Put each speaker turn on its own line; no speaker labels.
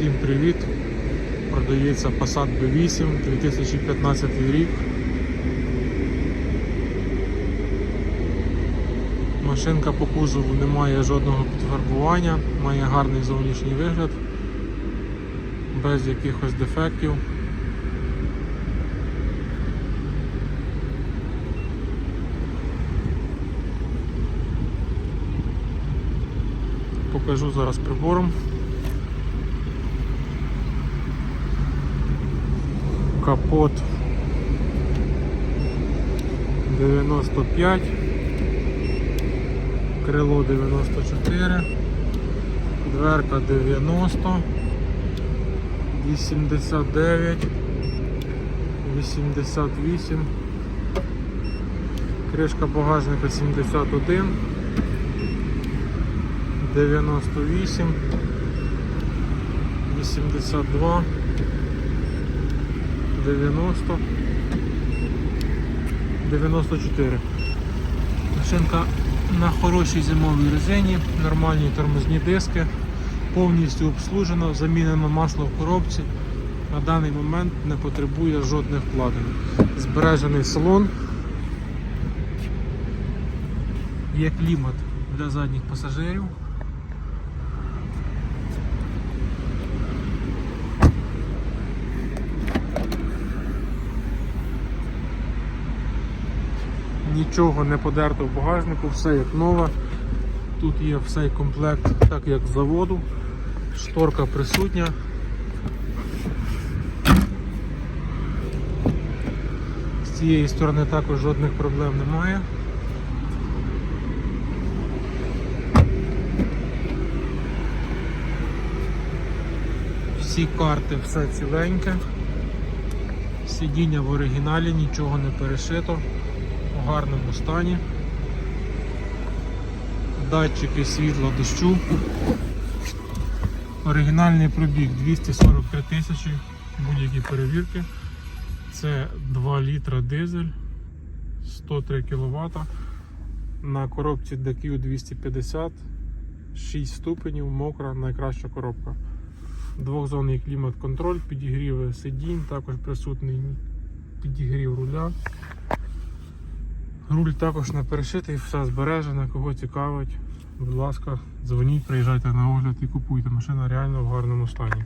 Всім привіт! Продається Passat B8 2015 рік. Машинка по кузову не має жодного підфарбування, має гарний зовнішній вигляд, без якихось дефектів. Покажу зараз прибором. Капот. 95, крило 94, дверка 90, 89, 88, кришка багажника 71. 98, 82, 90, 94. Машинка на хорошій зимовій резині, нормальні тормозні диски, повністю обслужена, замінено масло в коробці. На даний момент не потребує жодних вкладень. Збережений салон. Є клімат для задніх пасажирів. Нічого не подерто в багажнику, все як нове. Тут є все комплект, так як з заводу. Шторка присутня. З цієї сторони також жодних проблем немає. Всі карти, все ціленьке. Сидіння в оригіналі, нічого не перешито, гарному стані. Датчики світла дощу. Оригінальний пробіг 243 тисячі, будь-які перевірки. Це 2 літра дизель, 103 кВт. На коробці DQ 250, 6 ступенів, мокра, найкраща коробка. Двохзонний клімат-контроль, підігріви сидінь, також присутній підігрів руля. Руль також не перешитий, все збережене, кого цікавить. Будь ласка, дзвоніть, приїжджайте на огляд і купуйте. Машина реально в гарному стані.